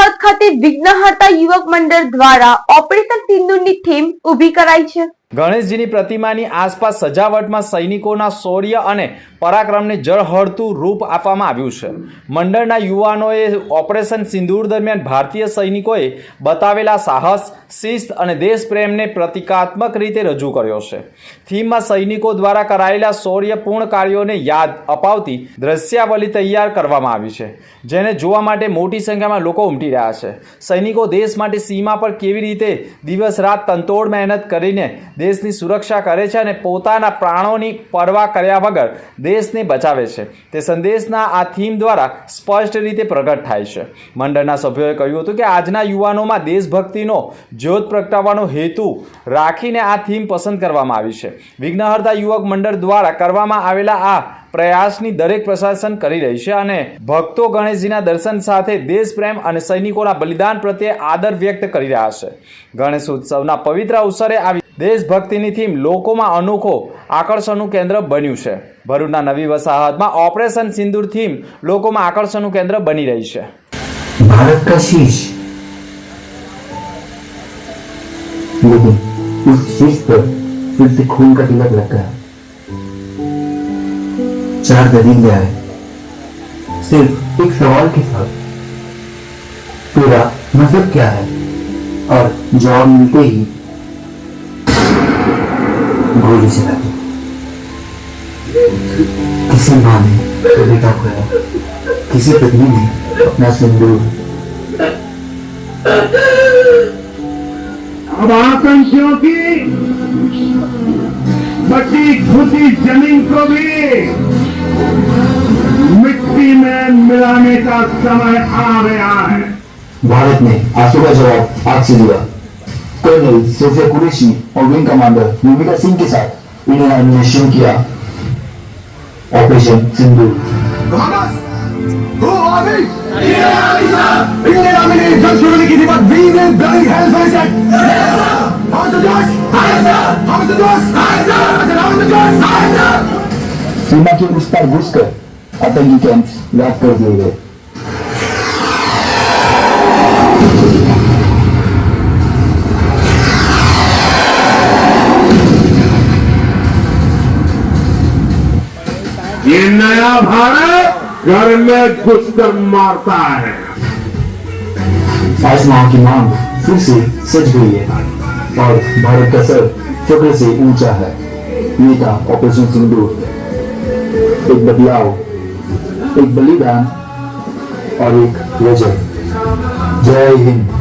અમદાવાદ ખાતે વિઘ્નહર્તા યુવક મંડળ દ્વારા ઓપરેશન સિંદૂરની થીમ ઊભી કરાઈ છે. ગણેશજીની પ્રતિમાની આસપાસ સજાવટમાં સૈનિકોના શૌર્ય અને પરાક્રમને જળહળતું રૂપ આપવામાં આવ્યું છે. મંડળના યુવાનોએ ઓપરેશન સિંદૂર દરમિયાન ભારતીય સૈનિકોએ બતાવેલા સાહસ, શિસ્ત અને દેશપ્રેમને પ્રતિકાત્મક રીતે રજૂ કર્યો છે. થીમમાં સૈનિકો દ્વારા કરાયેલા શૌર્યપૂર્ણ કાર્યોને યાદ અપાવતી દ્રશ્યાવલી તૈયાર કરવામાં આવી છે, જેને જોવા માટે મોટી સંખ્યામાં લોકો ઉમટી રહ્યા છે. સૈનિકો દેશ માટે સીમા પર કેવી રીતે દિવસ રાત તંતોડ મહેનત કરીને દેશની સુરક્ષા કરે છે અને પોતાના પ્રાણોની પરવા કર્યા વગર દેશને બચાવે છે. તે સંદેશના આ થીમ દ્વારા સ્પષ્ટ રીતે પ્રગટ થાય છે. મંડળના સભ્યોએ કહ્યું હતું કે આજના યુવાનોમાં દેશભક્તિનો જ્યોત પ્રગટાવવાનો હેતુ રાખીને આ થીમ પસંદ કરવામાં આવી છે. વિઘ્નહર્તા યુવક મંડળ દ્વારા કરવામાં આવેલા આ પ્રયાસની દરેક પ્રશાસન કરી રહી છે અને ભક્તો ગણેશજીના દર્શન સાથે દેશપ્રેમ અને સૈનિકોના બલિદાન પ્રત્યે આદર વ્યક્ત કરી રહ્યા છે. ગણેશ ઉત્સવના પવિત્ર અવસરે આવી દેશભક્તિની થીમ લોકોમાં અનોખો આકર્ષણનું કેન્દ્ર બન્યું છે ભરૂચના નવી વસાહતમાં ઓપરેશન સિંદૂર થીમ લોકોમાં આકર્ષણનું કેન્દ્ર બની રહી છે भारत का शीश लेकिन उस शीश पर फिर से खून का तिलक लग गया चार दलील आए सिर्फ एक सवाल के साथ तेरा मजहब क्या है और जवाब मिलते ही गोली चला दी किसी माँ ने तो बेटा खोया किसी पत्नी ने अपना सिंदूर अब आतंकियों की बची खुदी ज़मीन को भी मिट्टी में मिलाने का समय आ गया है। भारत ने आँसू का जवाब आज से दिया। कर्नल सोफिया कुरैशी और विंग कमांडर युविका सिंह के साथ इंडियन आर्मी ने शुरू किया ऑपरेशन सिंदूर इंडियन आर्मी ने जंग शुरू नहीं की थी बट वी ने ब्लडी हेल फेस इट हम तो जोश हम तो जोश हम तो जोश सीमा के उस पार घुसकर आतंकी कैंप्स लॉक कर दिए गए ये नया भारत घर में घुसकर मारता है आज माँ की मांग फिर से सज गई है और भारत का सर फक्र से ऊँचा है ये था ऑपरेशन सिंदूर एक बदलाव एक बलिदान और एक वजह जय हिंद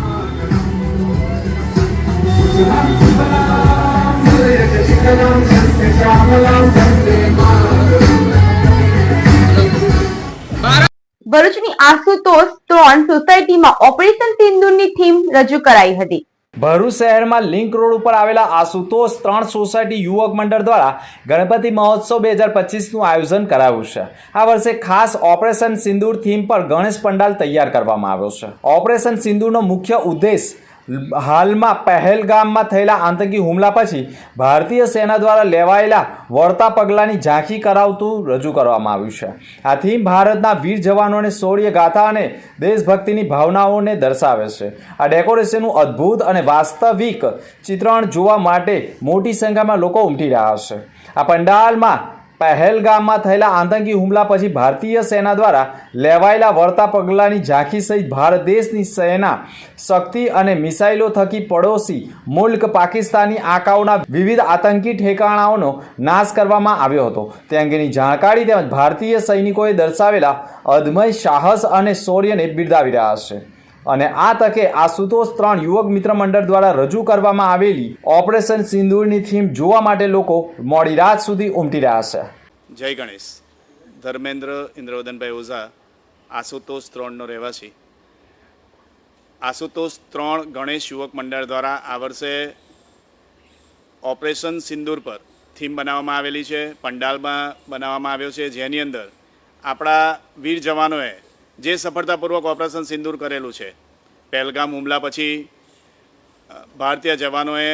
ભરૂચની આશુતોષ ત્રણ સોસાયટીમાં ઓપરેશન સિંદુરની થીમ રજૂ કરાઈ હતી. ભરૂચ શહેરમાં લિંક રોડ ઉપર આવેલા આશુતોષ ત્રણ સોસાયટી યુવક મંડળ દ્વારા ગણપતિ મહોત્સવ બે હજાર પચીસનું આયોજન કરાયું છે. આ વર્ષે ખાસ ઓપરેશન સિંદૂર થીમ પર ગણેશ પંડાલ તૈયાર કરવામાં આવ્યો છે. ઓપરેશન સિંદૂરનો મુખ્ય ઉદ્દેશ હાલમાં પહેલગામમાં થયેલા આતંકી હુમલા પછી ભારતીય સેના દ્વારા લેવાયેલા વળતા પગલાંની ઝાંખી કરાવતું રજૂ કરવામાં આવ્યું છે. આ થીમ ભારતના વીર જવાનોને શૌર્ય ગાથા અને દેશભક્તિની ભાવનાઓને દર્શાવે છે. આ ડેકોરેશનનું અદ્ભુત અને વાસ્તવિક ચિત્રણ જોવા માટે મોટી સંખ્યામાં લોકો ઉમટી રહ્યા છે. આ પંડાલમાં પહેલગામમાં થયેલા આતંકી હુમલા પછી ભારતીય સેના દ્વારા લેવાયેલા વળતા પગલાંની ઝાંખી સહિત ભારત દેશની સેના શક્તિ અને મિસાઇલો થકી પડોશી મુલ્ક પાકિસ્તાની આંકાઓના વિવિધ આતંકી ઠેકાણાઓનો નાશ કરવામાં આવ્યો હતો. તે અંગેની જાણકારી તેમજ ભારતીય સૈનિકોએ દર્શાવેલા અદમય સાહસ અને શૌર્યને બિરદાવી રહ્યા છે. અને આ તકે આશુતોષ ત્રણ યુવક મિત્ર મંડળ દ્વારા રજૂ કરવામાં આવેલી ઓપરેશન સિંદૂરની થીમ જોવા માટે લોકો મોડી રાત સુધી ઉમટી રહ્યા છે. જય ગણેશ. ધર્મેન્દ્ર ઇન્દ્રવદનભાઈ ઓઝા આશુતોષ ત્રણનો રહેવાસી. આશુતોષ ત્રણ ગણેશ યુવક મંડળ દ્વારા આ વર્ષે ઓપરેશન સિંદૂર પર થીમ બનાવવામાં આવેલી છે, પંડાલમાં બનાવવામાં આવ્યો છે. જેની અંદર આપણા વીર જવાનોએ જે સફળતાપૂર્વક ઓપરેશન સિંદૂર કરેલું છે. પહેલગામ હુમલા પછી ભારતીય જવાનોએ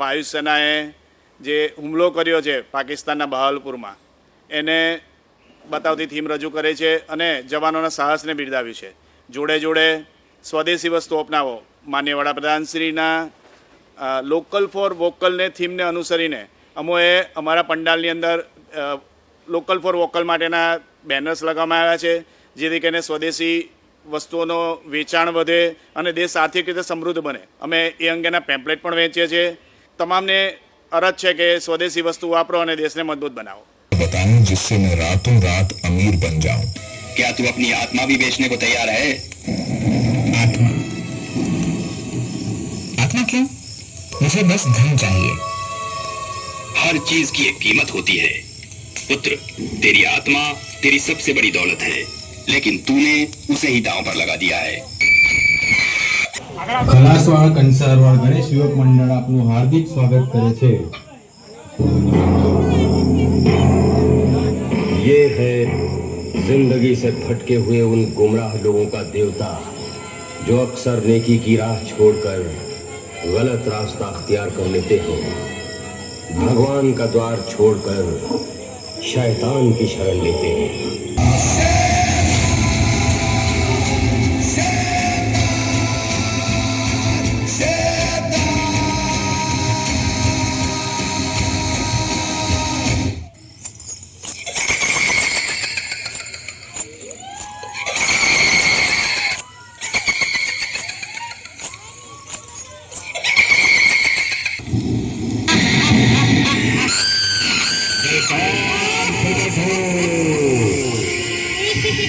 વાયુસેનાએ જે હુમલો કર્યો છે પાકિસ્તાનના બહાવલપુરમાં, એને બતાવતી થીમ રજૂ કરે છે અને જવાનોના સાહસને બિરદાવ્યું છે. જોડે જોડે સ્વદેશી વસ્તુ અપનાવો. માન્ય વડાપ્રધાનશ્રીના લોકલ ફોર વોકલને થીમને અનુસરીને અમોએ અમારા પંડાલની અંદર લોકલ ફોર વોકલ માટેના બેનર્સ લગાવવામાં આવ્યા છે. જેથી કરીને સ્વદેશી વસ્તુઓનો વેચાણ વધે અને દેશ આર્થિક રીતે સમૃદ્ધ બને અમે એ અંગેના પેમ્પલેટ પણ વેચીએ છીએ તમામને અરજ છે કે સ્વદેશી વસ્તુ વાપરો અને દેશને મજબૂત બનાવો बताऊं जिससे मैं रातों रात अमीर बन जाऊं क्या तू अपनी आत्मा भी बेचने को तैयार है आत्मा आत्मा क्यों मुझे बस धन चाहिए हर चीज की एक कीमत होती है पुत्र तेरी आत्मा तेरी सबसे बड़ी दौलत है लेकिन तूने उसे ही दांव पर लगा दिया है કલાસવાળ કંસારવાળ ગણેશ યુવક મંડળ આપનું હાર્દિક સ્વાગત કરે છે ये है जिंदगी से भटके हुए उन गुमराह लोगों का देवता जो अक्सर नेकी की राह छोड़कर गलत रास्ता अख्तियार कर लेते हैं भगवान का द्वार छोड़कर शैतान की शरण लेते हैं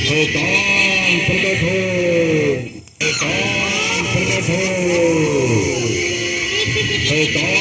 একাম প্রগট একাম প্রগট একাম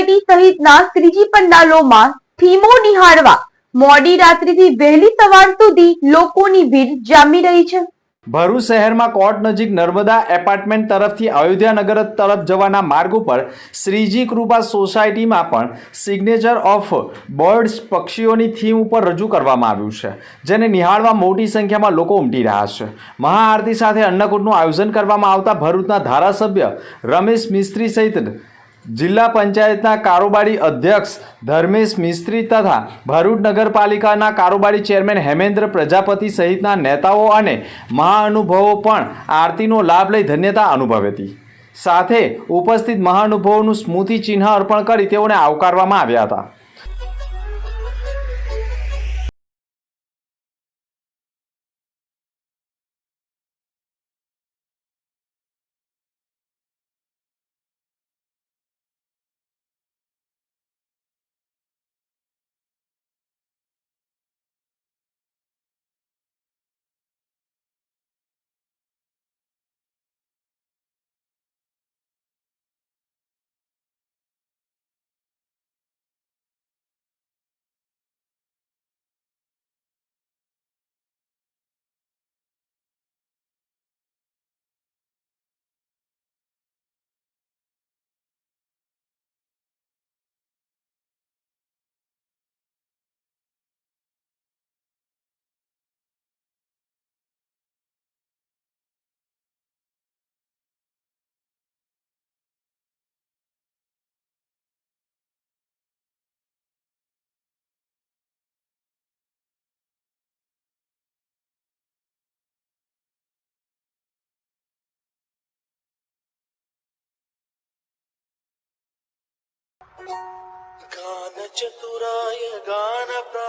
સોસાયટી સહિતના ત્રીજી પંડાલોમાં થીમો નિહાળવા મોડી રાત્રિથી વહેલી સવાર સુધી લોકોની ભીડ જામી રહી છે. ભરૂચ શહેરમાં કોર્ટ નજીક નર્મદા એપાર્ટમેન્ટ તરફથી અયોધ્યાનગર તરફ જવાના માર્ગ ઉપર શ્રીજી કૃપા સોસાયટીમાં પણ સિગ્નેચર ઓફ બર્ડ્સ પક્ષીઓની થીમ ઉપર રજૂ કરવામાં આવ્યું છે, જેને નિહાળવા મોટી સંખ્યામાં લોકો ઉમટી રહ્યા છે. મહાઆરતી સાથે અન્નકૂટનું આયોજન કરવામાં આવતા ભરૂચના ધારાસભ્ય રમેશ મિસ્ત્રી સહિત જિલ્લા પંચાયતના કારોબારી અધ્યક્ષ ધર્મેશ મિસ્ત્રી તથા ભરૂચ નગરપાલિકાના કારોબારી ચેરમેન હેમેન્દ્ર પ્રજાપતિ સહિતના નેતાઓ અને મહાનુભવો પણ આરતીનો લાભ લઈ ધન્યતા અનુભવી હતી. સાથે ઉપસ્થિત મહાનુભવોનું સ્મૃતિ ચિહ્ન અર્પણ કરી તેઓને આવકારવામાં આવ્યા હતા. గాన చతురాయ గాన ప్రా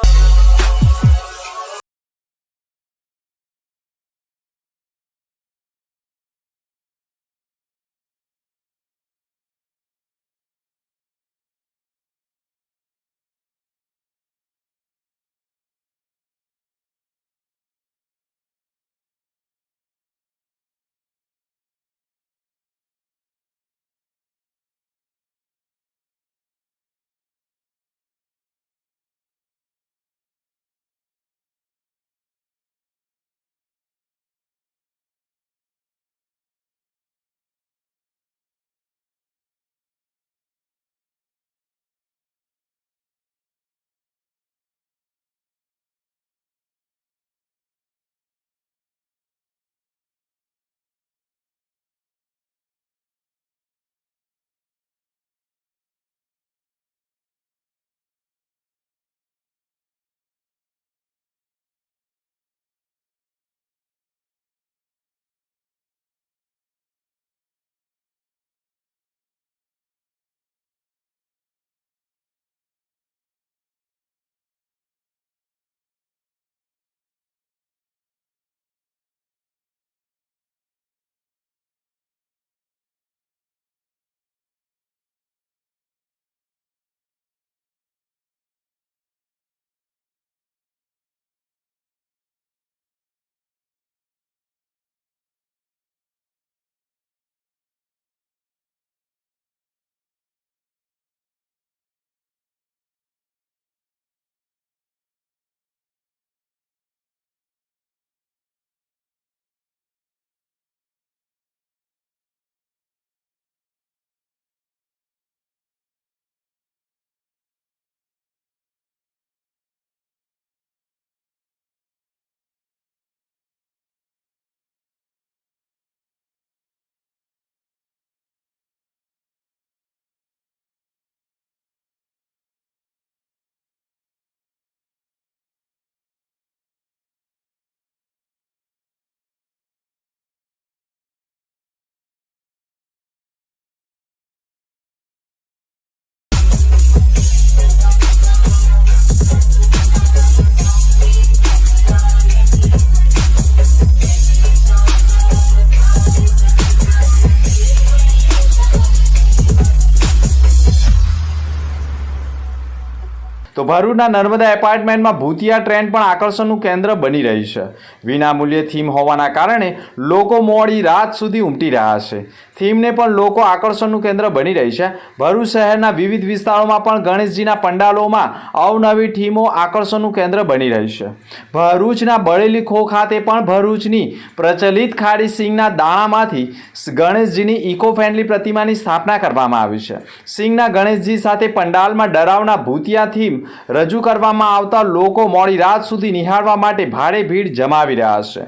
તો ભરૂચના નર્મદા એપાર્ટમેન્ટમાં ભૂતિયા ટ્રેન પણ આકર્ષણનું કેન્દ્ર બની રહી છે. વિનામૂલ્યે થીમ હોવાના કારણે લોકો મોડી રાત સુધી ઉમટી રહ્યા છે. થીમને પણ લોકો આકર્ષણનું કેન્દ્ર બની રહી છે. ભરૂચ શહેરના વિવિધ વિસ્તારોમાં પણ ગણેશજીના પંડાલોમાં અવનવી થીમો આકર્ષણનું કેન્દ્ર બની રહી છે. ભરૂચના બળેલી ખો ખાતે પણ ભરૂચની પ્રચલિત ખાડી સિંગના દાણામાંથી ગણેશજીની ઇકો ફ્રેન્ડલી પ્રતિમાની સ્થાપના કરવામાં આવી છે. સિંગના ગણેશજી સાથે પંડાલમાં ડરાવના ભૂતિયા થીમ રજૂ કરવામાં આવતા લોકો મોડી રાત સુધી નિહાળવા માટે ભારે ભીડ જમાવી રહ્યા છે.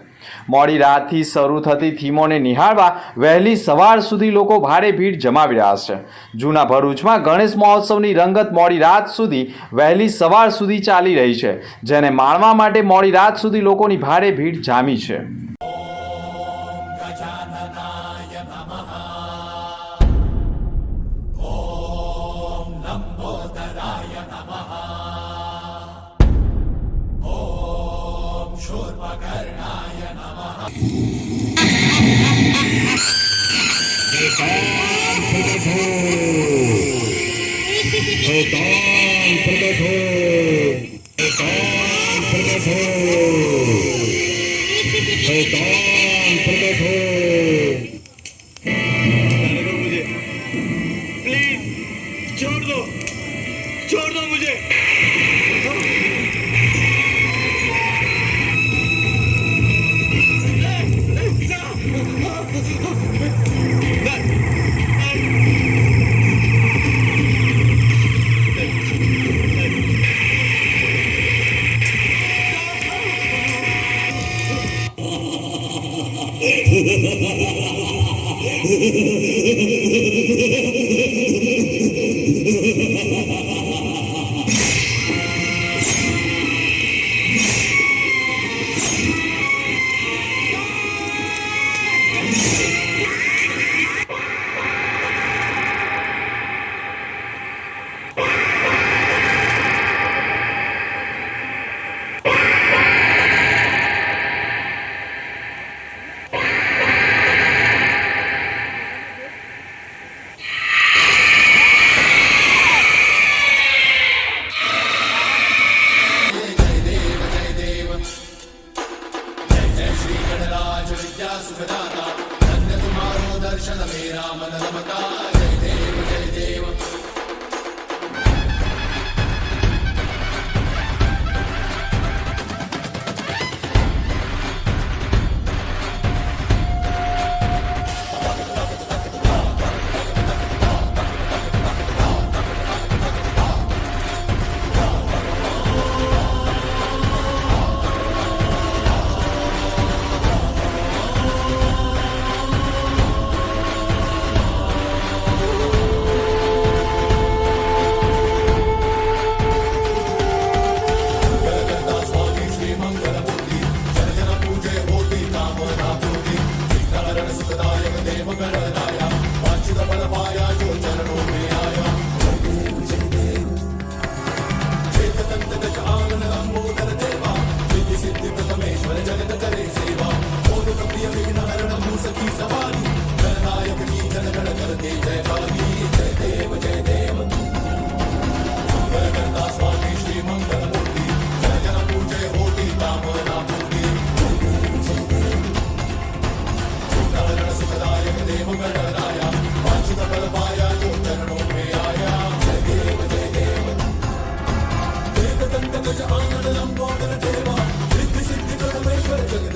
મોડી રાતથી શરૂ થતી થીમોને નિહાળવા વહેલી સવાર સુધી લોકો ભારે ભીડ જમાવી રહ્યા છે. જૂના ભરૂચમાં ગણેશ મહોત્સવની રંગત મોડી રાત સુધી વહેલી સવાર સુધી ચાલી રહી છે, જેને માણવા માટે મોડી રાત સુધી લોકોની ભારે ભીડ જામી છે. Etan Prabhu Etan Prabhu Etan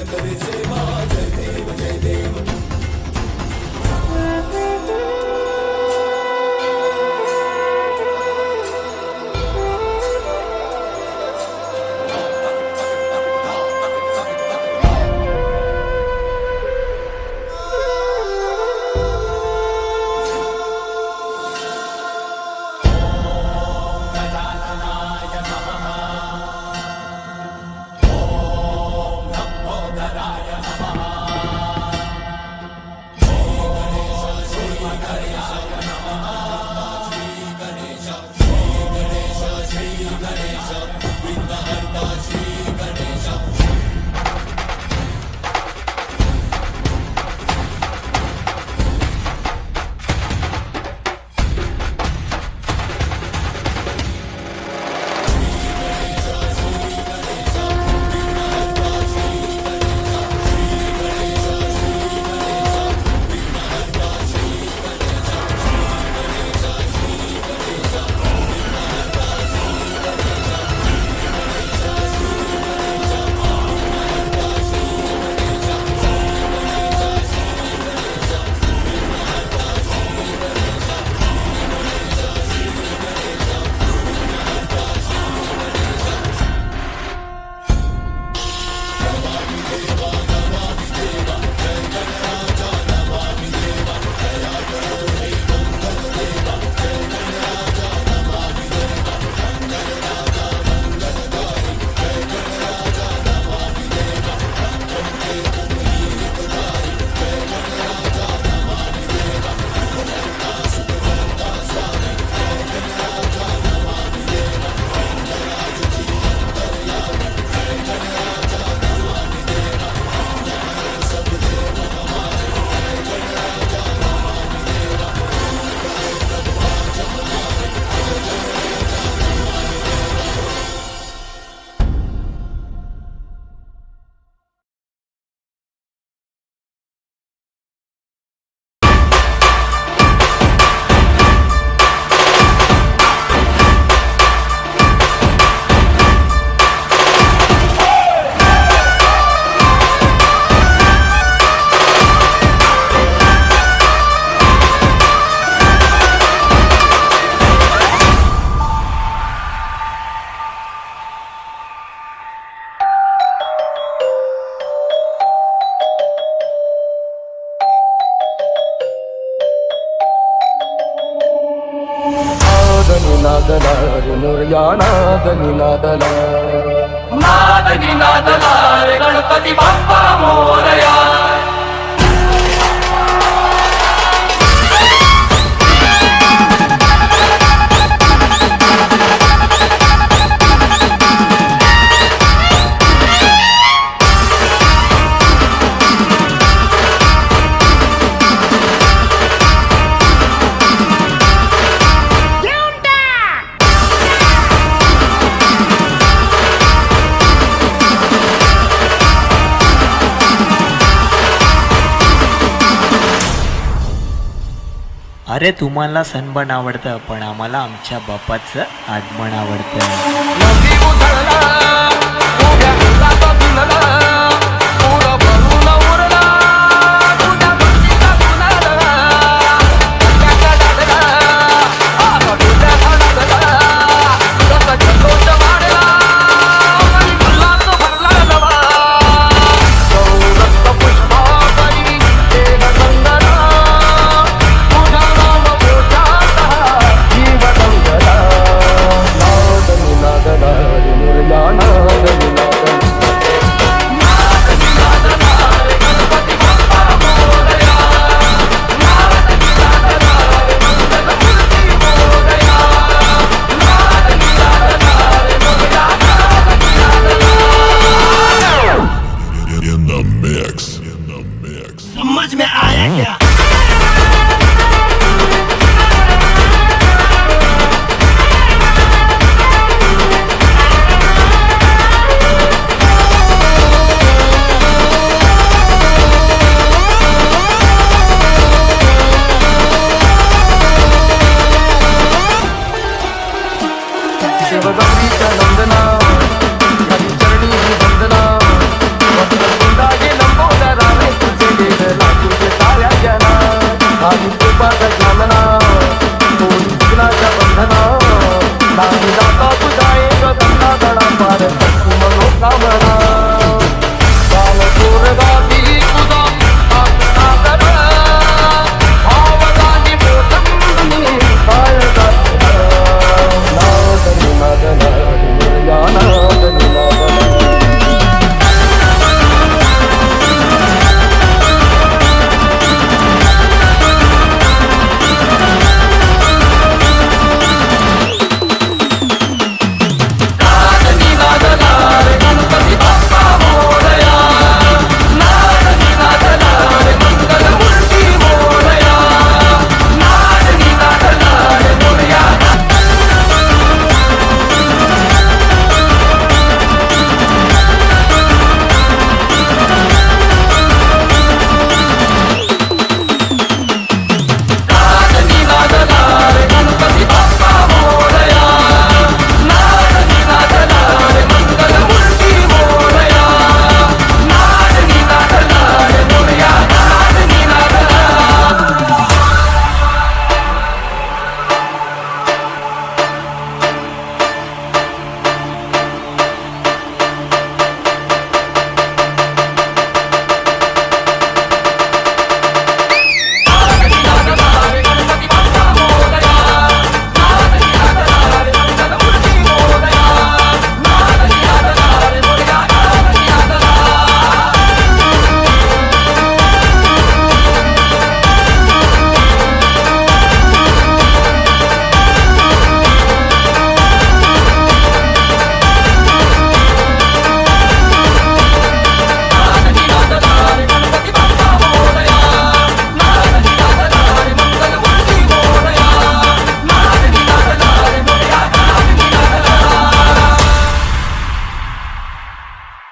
कभी से माँ గణుర్యానాద నినాదల నాద గణపతి బాప్పా మోరయా अरे तुम्हाला सनबन आवडतं पण आम्हाला आमच्या बापाचं आगमन आवडतं.